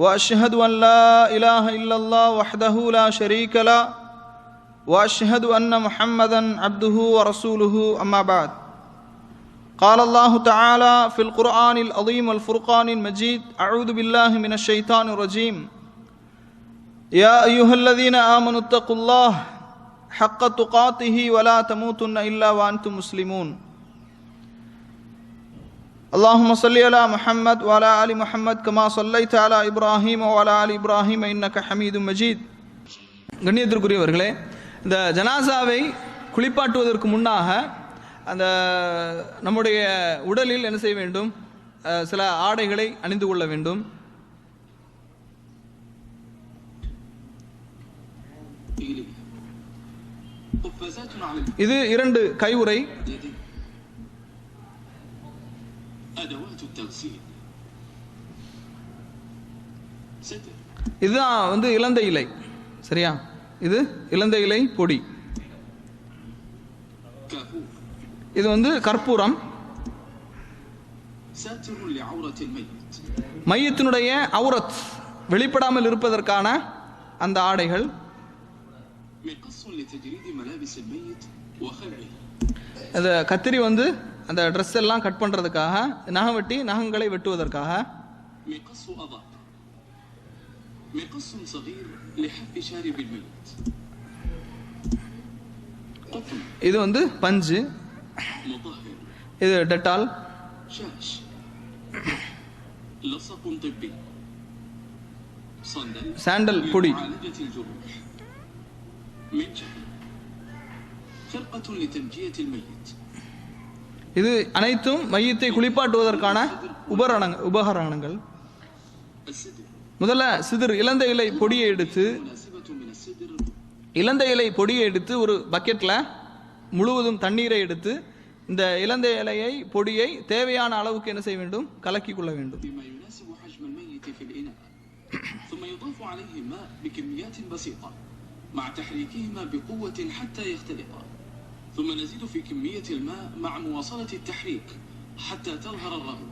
وأشهد أن لا إله إلا الله وحده لا شريك له وأشهد أن محمدا عبده ورسوله أما بعد. قال الله تعالى في القرآن العظيم والفرقان المجيد أعوذ بالله من الشيطان الرجيم. يا أيها الذين آمنوا اتقوا الله حق تقاته ولا تموتن إلا وأنتم مسلمون. اللهم صل على محمد وعلى آل محمد كما صليت على إبراهيم وعلى آل إبراهيم إنك حميد مجيد கண்ணியத்திற்குரியவர்களே இந்த ஜனாசாவை குளிப்பாட்டுவதற்கு முன்னாக அந்த நம்முடைய உடலில் என்ன செய்ய வேண்டும் அஹ், சில ஆடைகளை அணிந்து கொள்ள வேண்டும் إليه قفازات على இது இரண்டு கையுறை اليدين أدوات التغسيل ستر இதுதான் வந்து இலந்தை இலை சரியா இது இலந்தை இலை பொடி كافور இது வந்து கற்பூரம் ساتر لعورة الميت மையத்தினுடைய அவுரத் வெளிப்படாமல் இருப்பதற்கான அந்த ஆடைகள் مقص لتجريد ملابس الميت وخلعه அந்த கத்திரி வந்து அந்த ட்ரெஸ் எல்லாம் கட் பண்ணுறதுக்காக நகம் வெட்டி நகங்களை வெட்டுவதற்காக مقص أضاء مقص صغير لحف شارب الميت قطن இது வந்து பஞ்சு مطهر இது டெட்டால் شاش لصق طبي صندل சாண்டல் பொடி لمعالجة الجروح منجل فرقة لتنجية الميت இது அனைத்தும் மையத்தை குளிப்பாட்டுவதற்கான உபகரண உபகரணங்கள் السدر முதல்ல சிதிர் இலந்தை இலை பொடியை எடுத்து مناسبة من السدر இலந்தை இலை பொடியை எடுத்து ஒரு பக்கெட்டில் முழுவதும் தண்ணீரை எடுத்து இந்த இலந்தை இலையை பொடியை தேவையான அளவுக்கு என்ன செய்ய வேண்டும் கலக்கி கொள்ள வேண்டும் بما يناسب حجم الميت في الإناء ثم يضاف عليه ماء بكميات بسيطة مع تحريكهما بقوة حتى يختلطا ثم نزيد في كمية الماء مع مواصلة التحريك حتى تظهر الرغوة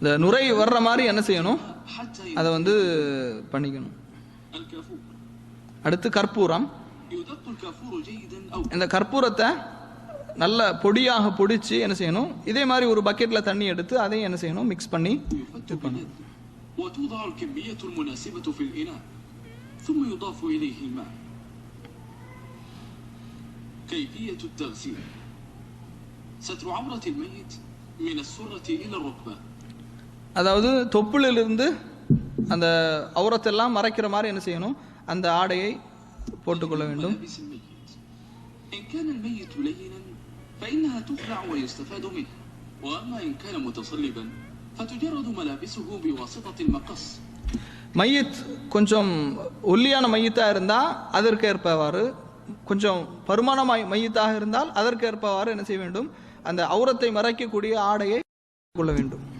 இந்த நுரை வர்ற மாதிரி என்ன செய்யணும் حتى அதை ينتهي வந்து பண்ணிக்கணும் الكافور அடுத்து கற்பூரம் يدق الكافور جيدا أو இந்த கற்பூரத்தை நல்ல பொடியாக பொடிச்சு என்ன செய்யணும் இதே மாதிரி ஒரு பக்கெட்டில் தண்ணி எடுத்து அதையும் என்ன செய்யணும் மிக்ஸ் பண்ணி يفت باليد وتوضع الكمية المناسبة في الإناء ثم يضاف إليه الماء كيفية التغسيل ستر عورة الميت من السرة إلى الركبة அதாவது தொப்புளிலிருந்து அந்த அவுரத்தெல்லாம் மறைக்கிற மாதிரி என்ன செய்யணும் அந்த ஆடையை போட்டுக்கொள்ள வேண்டும் ملابس الميت إن كان الميت لينا فإنها تخلع ويستفاد منها وأما إن كان متصلبا فتجرد ملابسه بواسطة المقص மையத் கொஞ்சம் ஒல்லியான மையத்தாக இருந்தால் அதற்கு ஏற்பவாறு கொஞ்சம் பருமானமாய் மையத்தாக இருந்தால் அதற்கேற்பவாறு என்ன செய்ய வேண்டும்? அந்த அவுரத்தை மறைக்கக்கூடிய ஆடையை கொள்ள வேண்டும்.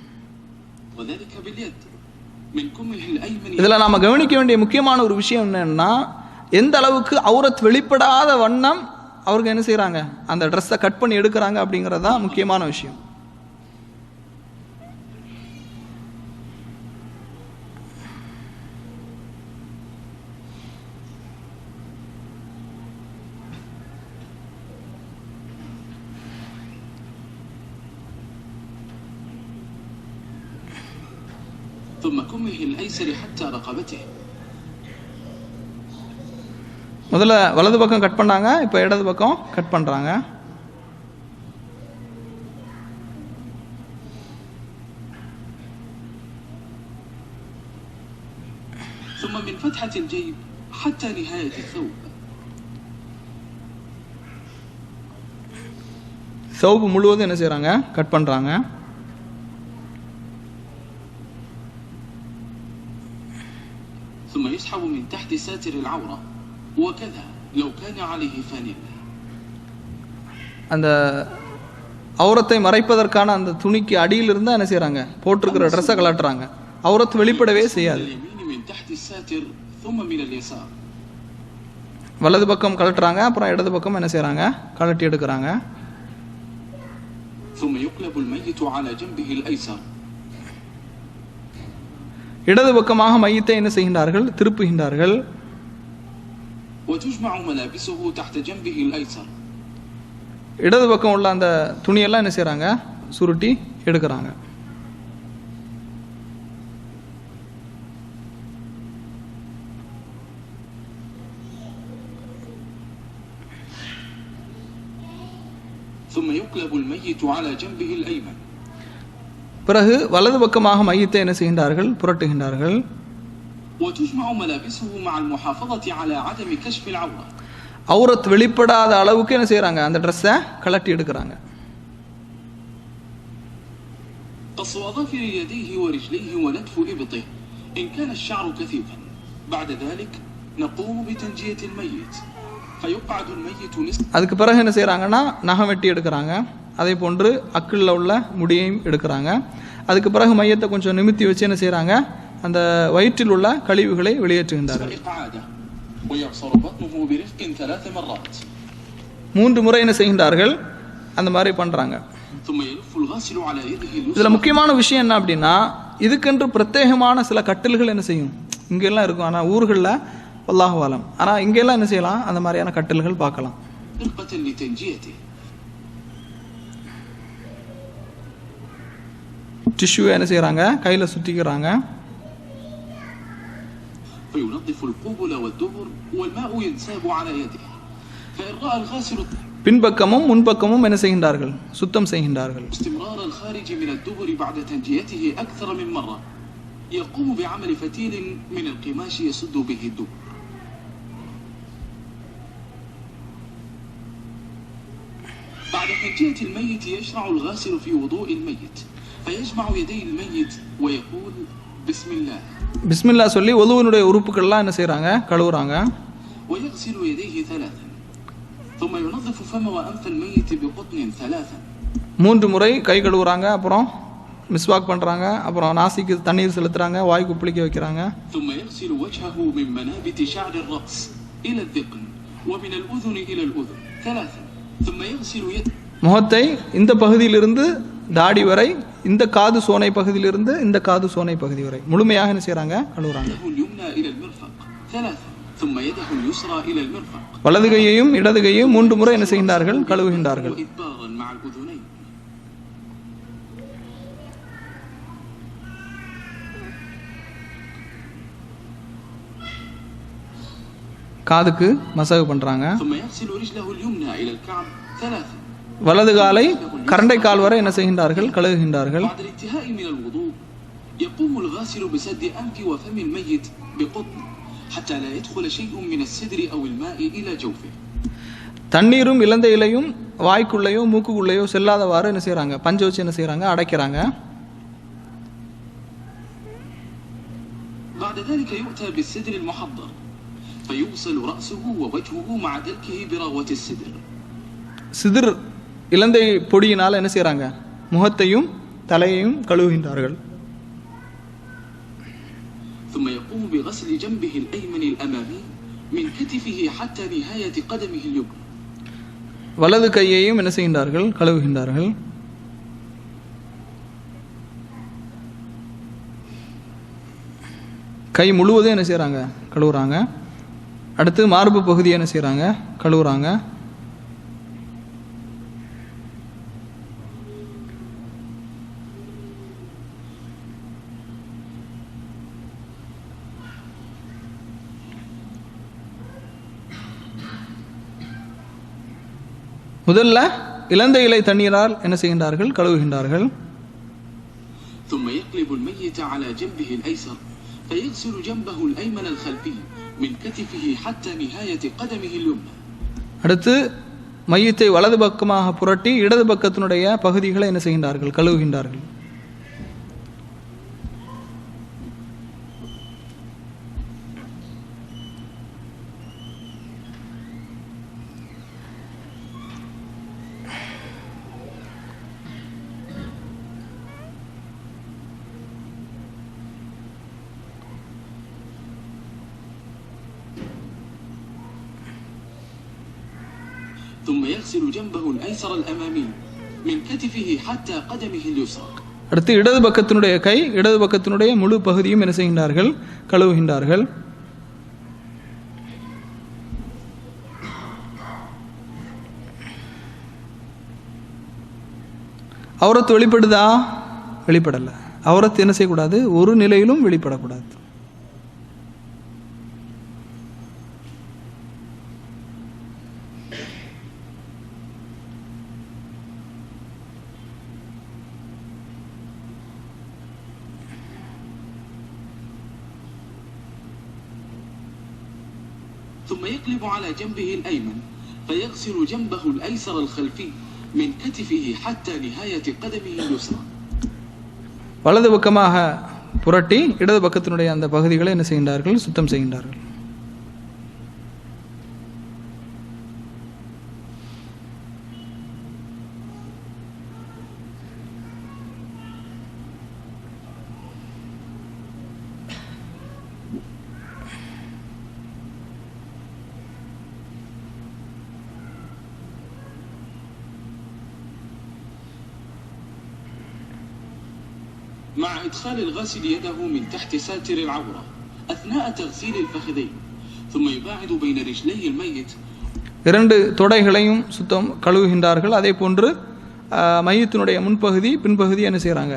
இதுல நாம கவனிக்க வேண்டிய முக்கியமான ஒரு விஷயம் என்னன்னா எந்த அளவுக்கு அவுரத் வெளிப்படாத வண்ணம் அவருக்கு என்ன செய்யறாங்க அந்த ட்ரெஸ்ஸை கட் பண்ணி எடுக்கிறாங்க அப்படிங்கறதுதான் முக்கியமான விஷயம். ثم كمه الأيسر حتى رقبته முதல்ல வலது பக்கம் கட் பண்ணாங்க இப்போ இடது பக்கம் கட் பண்ணுறாங்க ثم من فتحة الجيب حتى نهاية الثوب சவுப்பு முழுவதும் என்ன செய்கிறாங்க கட் பண்ணுறாங்க ثم يسحب من تحت ساتر العورة وكذا لو كان عليه فانيلا அந்த அவுரத்தை மறைப்பதற்கான அந்த துணிக்கு அடியில் இருந்து என்ன செய்றாங்க போட்டிருக்கிற ட்ரெஸ்ஸை கலட்டுறாங்க அவுரத் வெளிப்படவே من செய்யாது اليمين من تحت الساتر ثم من اليسار வலது பக்கம் கலட்டுறாங்க அப்புறம் இடது பக்கம் என்ன செய்றாங்க கலட்டி எடுக்கிறாங்க ثم يقلب الميت على جنبه الأيسر இடது பக்கமாக மையத்தை என்ன செய்கின்றார்கள் திருப்புகின்றார்கள் وتجمع ملابسه تحت جنبه الأيسر இடது பக்கம் உள்ள அந்த துணியெல்லாம் என்ன செய்றாங்க சுருட்டி எடுக்கிறாங்க ثم يقلب الميت على جنبه الأيمن பிறகு வலது பக்கமாக மையத்தை என்ன செய்கின்றார்கள் புரட்டுகின்றார்கள் وتجمع ملابسه مع المحافظة على عدم كشف العورة அவுரத் வெளிப்படாத அளவுக்கு என்ன செய்றாங்க அந்த ட்ரெஸ்ஸை கலட்டி எடுக்கிறாங்க قص أظافر يديه ورجليه ونتف إبطه إن كان الشعر كثيفا بعد ذلك نقوم بتنجية الميت فيقعد الميت نصف அதுக்கு பிறகு என்ன செய்றாங்கன்னா நகம் வெட்டி எடுக்கிறாங்க அதே போன்று அக்கிளில் உள்ள முடியையும் எடுக்கிறாங்க. அதுக்கு பிறகு மையத்தை கொஞ்சம் நிமித்தி வச்சு என்ன செய்கிறாங்க அந்த வயிற்றில் உள்ள கழிவுகளை வெளியேற்றுகின்றார்கள். மூன்று முறை என்ன செய்கின்றார்கள்? அந்த மாதிரி பண்ணுறாங்க இதில் முக்கியமான விஷயம் என்ன அப்படின்னா இதுக்கென்று பிரத்யேகமான சில கட்டில்கள் என்ன செய்யும்? இங்கெல்லாம் இருக்கும். ஆனால் ஊர்களில் வல்லாஹ் வாலம் ஆனால் இங்கெல்லாம் என்ன செய்யலாம்? அந்த மாதிரியான கட்டில்கள் பார்க்கலாம். على يده فإن رأى الغاسل பின்பக்கமும் முன்பக்கமும் என்ன செய்கின்றார்கள் சுத்தம் செய்கின்றார்கள் استمرار الخارج من الدبر بعد تنجيته أكثر من مرة يقوم بعمل فتيل من القماش يسد به الدبر بعد تنجية الميت يشرع الغاسل في وضوء الميت فيجمع يدي الميت ويقول بسم الله பிஸ்மில்லா சொல்லி ஒதுவனுடைய உறுப்புகள்லாம் என்ன செய்றாங்க கழுவுறாங்க ويغسل يديه ثلاثا ثم ينظف فم وأنف الميت بقطن ثلاثا மூன்று முறை கை கழுவுறாங்க அப்புறம் மிஸ்வாக் பண்றாங்க அப்புறம் நாசிக்கு தண்ணீர் செலுத்துறாங்க வாய் குப்பிளிக்க வைக்கிறாங்க ثم يغسل وجهه من منابت شعر الرأس إلى الذقن ومن الأذن إلى الأذن ثلاثا ثم يغسل يده முகத்தை இந்த பகுதியிலிருந்து தாடி வரை இந்த காது சோனை பகுதியிலிருந்து இந்த காது சோனை பகுதி வரை. முழுமையாக என்ன செய்கிறாங்க வலது கையையும் இடது கையையும் மூன்று முறை என்ன செய்கின்றார்கள்? கழுவுகின்றார்கள். காதுக்கு மசகு பண்றாங்க. ثم يغسل رجله اليمنى إلى الكعب ثلاثا வலது காலை கரண்டை கால் வரை என்ன செய்கின்றார்கள் கழுவுகின்றார்கள் بعد الانتهاء من الوضوء يقوم الغاسل بسد أنف وفم الميت بقطن حتى لا يدخل شيء من السدر أو الماء إلى جوفه தண்ணீரும் இலந்த இலையும் வாய்க்குள்ளேயோ மூக்குக்குள்ளேயோ செல்லாதவாறு என்ன செய்றாங்க பஞ்சு வச்சு என்ன செய்றாங்க அடைக்கிறாங்க بعد ذلك يؤتى بالسدر المحضر فيغسل رأسه ووجهه مع دلكه براوة السدر சிதிர் இலந்தை பொடியினால் என்ன செய்றாங்க முகத்தையும் தலையையும் கழுவுகின்றார்கள் ثم يقوم بغسل جنبه الأيمن الأمامي من كتفه حتى نهاية قدمه اليمنى வலது கையையும் என்ன செய்கின்றார்கள் கழுவுகின்றார்கள் கை முழுவதும் என்ன செய்றாங்க கழுவுறாங்க அடுத்து மார்பு பகுதியை என்ன செய்றாங்க கழுவுறாங்க முதல்ல இலந்தை இலை தண்ணீரால் என்ன செய்கின்றார்கள் கழுவுகின்றார்கள் ثم يقلب الميت على جنبه الأيسر فيغسل جنبه الأيمن الخلفي من كتفه حتى نهاية قدمه اليمنى அடுத்து மையத்தை வலது பக்கமாக புரட்டி இடது பக்கத்தினுடைய பகுதிகளை என்ன செய்கின்றார்கள் கழுவுகின்றார்கள் ثم يغسل جنبه الأيسر الأمامي من كتفه حتى قدمه اليسرى அடுத்து இடது பக்கத்தினுடைய கை இடது பக்கத்தினுடைய முழு பகுதியும் என்ன செய்கின்றார்கள் கழுவுகின்றார்கள் அவரத்து வெளிப்படுதா வெளிப்படல அவரத்து என்ன செய்யக்கூடாது ஒரு நிலையிலும் வெளிப்படக்கூடாது يقلب على جنبه الأيمن فيغسل جنبه الأيسر الخلفي من كتفه حتى نهاية قدمه اليسرى வலது பக்கமாக புரட்டி இடது பக்கத்தினுடைய அந்த பகுதிகளை என்ன செய்கின்றார்கள் சுத்தம் செய்கின்றார்கள் مع إدخال الغاسل يده من تحت ساتر العورة أثناء تغسيل الفخذين ثم يباعد بين رجلي الميت இரண்டு தொடைகளையும் சுத்தம் கழுவுகின்றார்கள் அதே போன்று ஆஹ், மையத்தினுடைய முன்பகுதி பின்பகுதி என்ன செய்கிறாங்க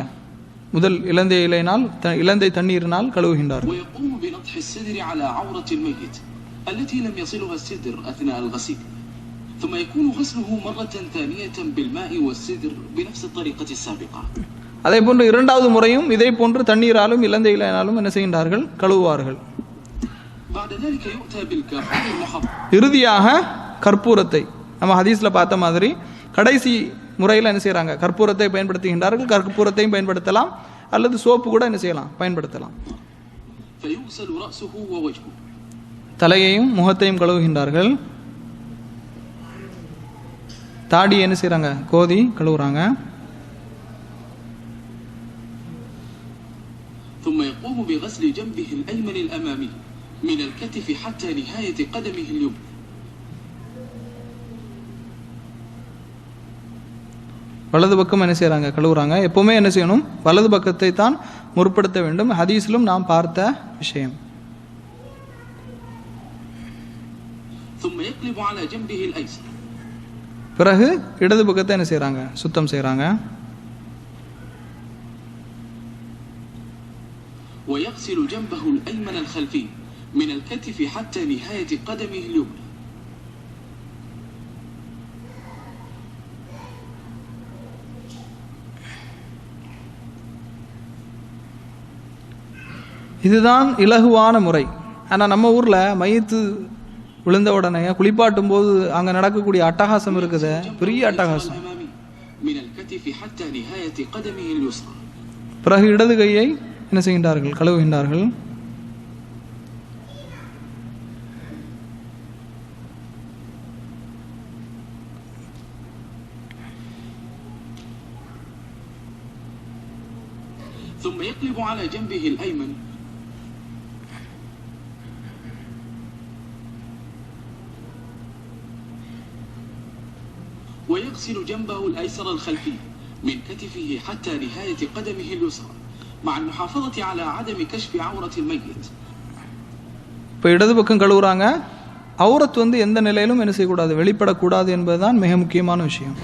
முதல் இலந்தை இலையினால் த இலந்தை தண்ணீரினால் கழுவுகின்றார்கள் ويقوم بنطح السدر على عورة الميت التي لم يصلها السدر أثناء الغسيل ثم يكون غسله مرة ثانية بالماء والسدر بنفس الطريقة السابقة அதே போன்று இரண்டாவது முறையும் இதை போன்று தண்ணீராலும் இலந்தையிலானாலும் என்ன செய்கின்றார்கள்? கழுவுவார்கள். இறுதியாக கற்பூரத்தை. நம்ம ஹதீஸ்ல பார்த்த மாதிரி கடைசி முறையில் என்ன செய்கிறாங்க கற்பூரத்தை பயன்படுத்துகின்றார்கள். கற்பூரத்தையும் பயன்படுத்தலாம். அல்லது சோப்பு கூட என்ன செய்யலாம்? பயன்படுத்தலாம். தலையையும் முகத்தையும் கழுவுகின்றார்கள். தாடி என்ன செய்கிறாங்க கோதி கழுவுறாங்க. ثم يقوم بغسل جنبه الأيمن الأمامي من الكتف حتى نهاية قدمه اليمنى வலது பக்கம் என்ன செய்கிறாங்க கழுவுறாங்க எப்போவுமே என்ன செய்யணும் வலது பக்கத்தை தான் முற்படுத்த வேண்டும் ஹதீஸிலும் நாம் பார்த்த விஷயம் ثم يقلب على جنبه الأيسر பிறகு இடது பக்கத்தை என்ன செய்கிறாங்க சுத்தம் செய்கிறாங்க ويغسل جنبه الأيمن الخلفي من الكتف حتى نهاية قدمه اليمنى இதுதான் இலகுவான முறை ஆனால் நம்ம ஊரில் மையத்து விழுந்த உடனே குளிப்பாட்டும் போது அங்கே நடக்கக்கூடிய அட்டகாசம் இருக்குது பெரிய அட்டகாசம் الأمامي من الكتف حتى نهاية قدمه اليسرى பிறகு இடது கையை என்ன செய்கின்றார்கள் கழுவுகின்றார்கள் ثم يقلب على جنبه الأيمن ويغسل جنبه الأيسر الخلفي من كتفه حتى نهاية قدمه اليسرى مع المحافظة على عدم كشف عورة الميت இப்போ இடது பக்கம் கழுவுறாங்க அவுரத் வந்து எந்த நிலையிலும் என்ன செய்யக்கூடாது வெளிப்படக்கூடாது என்பதுதான் மிக முக்கியமான விஷயம்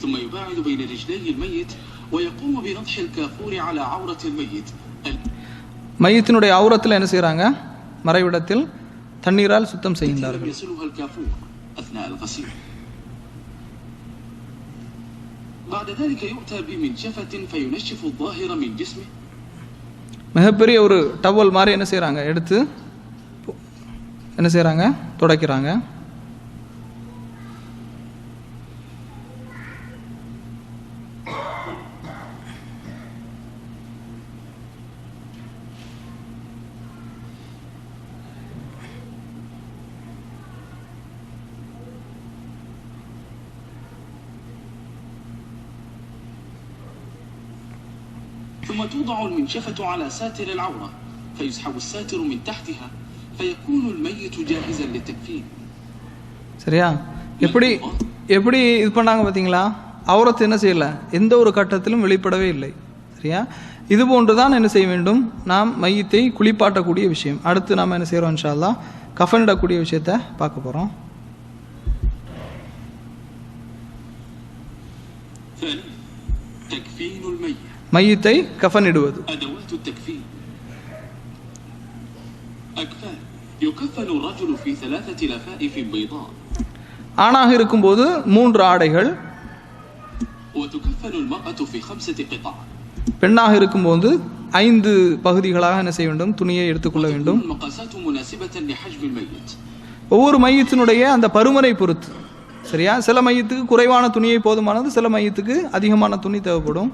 ثم يباعد بين رجلي الميت ويقوم بنضح الكافور على عورة الميت மையத்தினுடைய அவுரத்தில் என்ன செய்கிறாங்க மறைவிடத்தில் தண்ணீரால் சுத்தம் التي செய்கின்றார்கள் بعد ذلك يؤتى بمنشفة فينشف الظاهر من جسمه மிகப்பெரிய ஒரு டவல் மாதிரி என்ன செய்கிறாங்க எடுத்து என்ன செய்கிறாங்க துடைக்கிறாங்க ثم توضع المنشفة على ساتر العورة فيسحب الساتر من تحتها فيكون الميت جاهزا للتكفين சரியா எப்படி எப்படி இது பண்ணாங்க பார்த்தீங்களா அவுரத் என்ன செய்யல எந்த ஒரு கட்டத்திலும் வெளிப்படவே இல்லை சரியா இது போன்று தான் என்ன செய்ய வேண்டும் நாம் மையத்தை குளிப்பாட்டக்கூடிய விஷயம் அடுத்து நாம் என்ன செய்கிறோம் இன்ஷா அல்லாஹ் கஃனிடக்கூடிய விஷயத்த பார்க்க போகிறோம் மையத்தை கஃன் இடுவது ஆணாக இருக்கும்போது மூன்று ஆடைகள். பெண்ணாக இருக்கும்போது ஐந்து பகுதிகளாக என்ன செய்ய வேண்டும்? துணியை எடுத்துக்கொள்ள வேண்டும். ஒவ்வொரு மையத்தினுடைய அந்த பருமனை பொறுத்து. சரியா? சில மையத்துக்கு குறைவான துணியை போதுமானது சில மையத்துக்கு அதிகமான துணி தேவைப்படும்.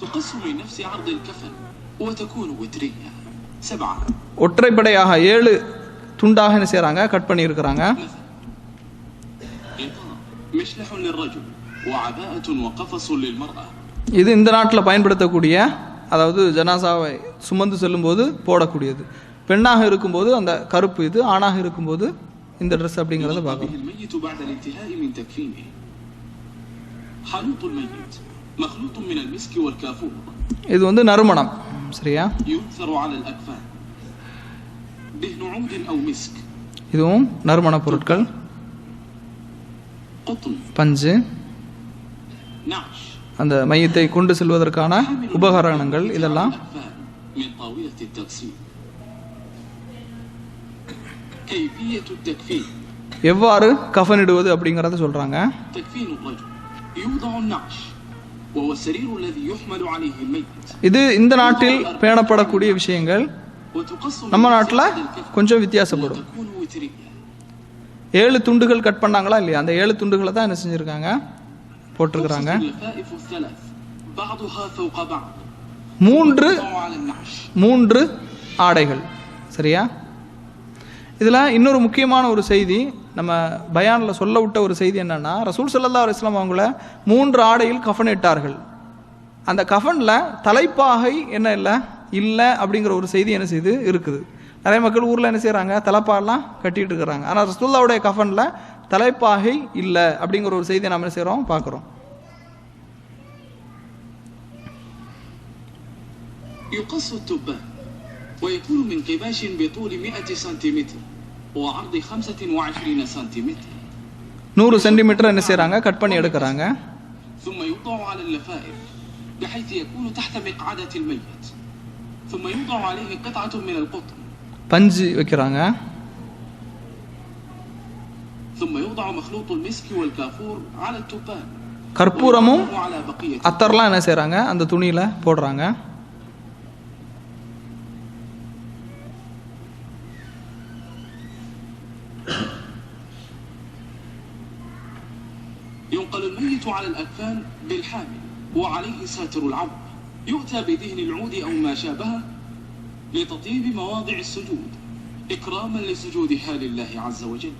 الأربطة تقص من نفس عرض الكفن وتكون وترية سبعة ஒற்றைப்படையாக ஏழு துண்டாக என்ன செய்கிறாங்க கட் பண்ணியிருக்கிறாங்க مثلا غطاء مشلح للرجل وعباءة وقفص للمرأة இது இந்த நாட்டில் பயன்படுத்தக்கூடிய அதாவது ஜனாசாவை சுமந்து செல்லும்போது போடக்கூடியது பெண்ணாக இருக்கும்போது அந்த கருப்பு இது ஆணாக இருக்கும்போது இந்த ட்ரெஸ் அப்படிங்கிறத يغطى به பார்க்கலாம் இது வந்து நறுமணம். சரியா? இதுவும் நறுமண பொருட்கள். பஞ்சு. அந்த மையத்தை கொண்டு செல்வதற்கான உபகரணங்கள் இதெல்லாம். எவ்வாறு கஃனிடுவது அப்படிங்கறத சொல்றாங்க. இது இந்த நாட்டில் பேணப்படக்கூடிய விஷயங்கள். நம்ம நாட்டில் கொஞ்சம் வித்தியாசப்படும். ஏழு துண்டுகள் கட் பண்ணாங்களா இல்லையா? அந்த ஏழு துண்டுகளை தான் என்ன செஞ்சிருக்காங்க? போட்டிருக்கிறாங்க. மூன்று மூன்று ஆடைகள். சரியா? இதில் இன்னொரு முக்கியமான ஒரு செய்தி நம்ம பயானில் சொல்ல விட்ட ஒரு செய்தி என்னன்னா ரசூல் சல்லா அலுவலாம் அவங்கள மூன்று ஆடையில் கஃன் இட்டார்கள் அந்த கஃனில் தலைப்பாகை என்ன இல்லை இல்லை அப்படிங்கிற ஒரு செய்தி என்ன செய்து இருக்குது நிறைய மக்கள் ஊரில் என்ன செய்கிறாங்க தலைப்பாலாம் கட்டிட்டு இருக்கிறாங்க ஆனால் ரசூல்லாவுடைய கஃனில் தலைப்பாகை இல்லை அப்படிங்கிற ஒரு செய்தியை நம்ம என்ன செய்கிறோம் பார்க்குறோம் يقص التبان ويكون من قماش بطول 100 سنتيمتر وعرض 25 سنتيمتر நூறு சென்டிமீட்டர் என்ன செய்யறாங்க கட் பண்ணி எடுக்கிறாங்க. பஞ்சு வைக்கிறாங்க. கற்பூரமும் அத்தர்லாம் என்ன செய்யறாங்க அந்த துணியில போடுறாங்க. ينقل الميت على الأكفان بالحامل وعليه ساتر العظم يؤتى بدهن العود أو ما شابهه لتطيب مواضع السجود إكراما لسجودها لله عز وجل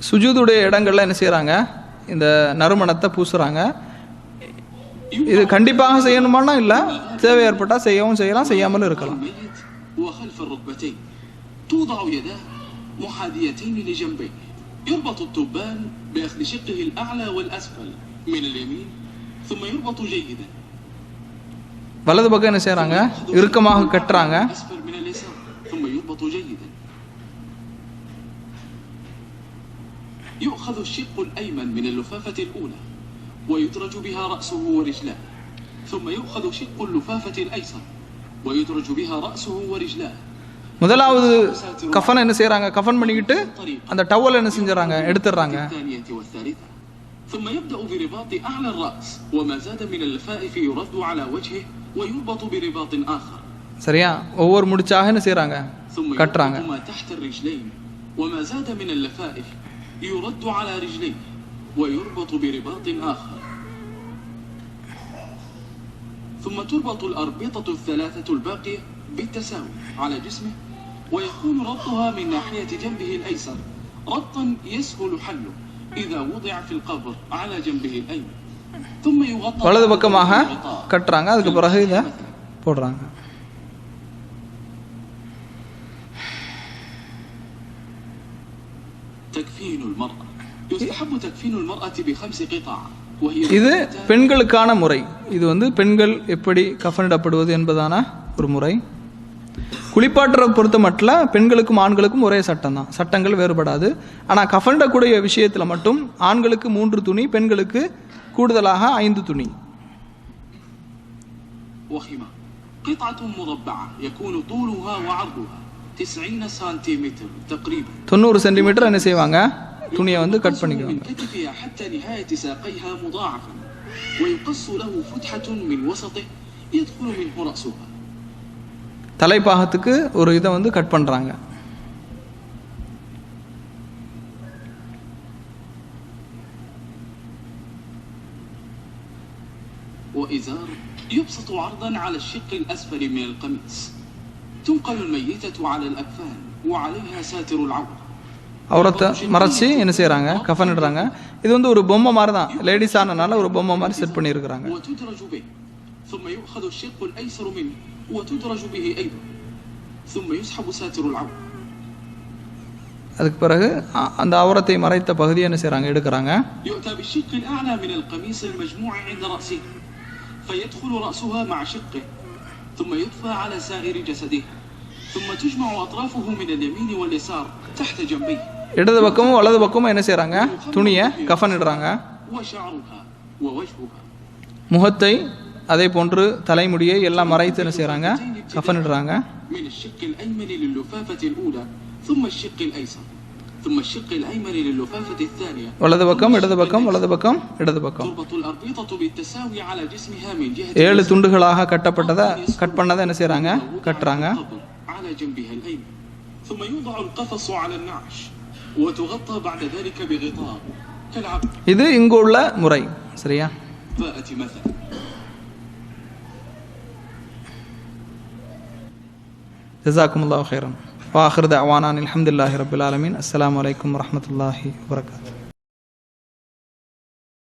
சுஜூதுடைய இடங்கள்ல என்ன செய்கிறாங்க இந்த நறுமணத்தை பூசுறாங்க இது கண்டிப்பாக செய்யணுமானா இல்லை தேவை ஏற்பட்டால் செய்யவும் செய்யலாம் செய்யாமலும் இருக்கலாம் الميت وخلف الركبتين توضع يداه محاذيتين لجنبيه يربط التبان بأخذ شقه الأعلى والأسفل من اليمين ثم يربط جيدا வலது பக்கம் என்ன செய்கிறாங்க இறுக்கமாக கட்டுறாங்க أسفل من اليسار ثم يربط جيدا يؤخذ الشق الأيمن من اللفافة الأولى ويدرج بها رأسه ورجلاه ثم يؤخذ شق اللفافة الأيسر ويدرج بها رأسه ورجلاه முதலாவது கஃன் என்ன செய்கிறாங்க கஃன் பண்ணிக்கிட்டு அந்த டவல் என்ன செஞ்சுறாங்க எடுத்துடுறாங்க الثانية والثالثة ثم يبدأ برباط أعلى الرأس وما زاد من اللفائف يرد على وجهه ويربط برباط آخر சரியா ஒவ்வொரு முடிச்சாக என்ன செய்கிறாங்க ثم கட்டுறாங்க يربط ما تحت الرجلين وما زاد من اللفائف يرد على رجليه ويربط برباط آخر ثم تربط الأربطة الثلاثة الباقية بالتساوي على جسمه ويكون ربطها من ناحية جنبه الأيسر ربطا يسهل حله வலது பக்கமாக கட்டுறாங்க. அதுக்கு பிறகு இதை போடுறாங்க. இது பெண்களுக்கான முறை. இது வந்து பெண்கள் எப்படி கஃனிடப்படுவது என்பதான ஒரு முறை. குளிப்பாட்டுற பொறுத்த மட்டும் பெண்களுக்கும் ஆண்களுக்கும் ஒரே சட்டம் தான். சட்டங்கள் வேறுபடாது. ஆனால் கஃபண்ட கூடிய விஷயத்தில் மட்டும் ஆண்களுக்கு மூன்று துணி பெண்களுக்கு கூடுதலாக ஐந்து துணி. தொண்ணூறு சென்டிமீட்டர் என்ன செய்வாங்க? துணியை வந்து கட் பண்ணிக்குவாங்க. தலைப்பாகத்துக்கு ஒரு இதை வந்து கட் பண்ணுறாங்க وإزار يبسط عرضا على الشق الأسفل من القميص تنقل الميتة على الأكفان وعليها ساتر العورة அவரத்தை மறைச்சி என்ன செய்கிறாங்க கஃனிடுறாங்க இது வந்து ஒரு பொம்மை மாதிரி தான் லேடிஸ் ஆனனால ஒரு பொம்மை மாதிரி செட் பண்ணியிருக்கிறாங்க وتدرج به ثم يؤخذ الشق الأيسر منه وتدرج به أيضا ثم يسحب ساتر العورة அதுக்கு பிறகு அ- அந்த அவரத்தை மறைத்த பகுதியை என்ன செய்கிறாங்க எடுக்கிறாங்க يؤتى بالشق الأعلى من القميص المجموع عند رأسه فيدخل رأسها مع شقه ثم يطفى على سائر جسده ثم تجمع أطرافه من اليمين واليسار تحت جنبيه இடது பக்கமும் வலது பக்கமும் என்ன செய்கிறாங்க துணியை கஃனிடுறாங்க وشعرها ووجهها முகத்தை அதே போன்று தலைமுடியை எல்லாம் மறைத்து என்ன செய்கிறாங்க கஃபனிடுறாங்க. வலது பக்கம் இடது பக்கம் வலது பக்கம் இடது பக்கம். ஏழு துண்டுகளாக கட்டப்பட்டதை கட் பண்ணதை என்ன செய்கிறாங்க கட்டுறாங்க. இது இங்கு உள்ள முறை சரியா? جزاكم الله خيرا. وآخر دعوانا الحمد لله رب العالمين. السلام عليكم ورحمة الله وبركاته.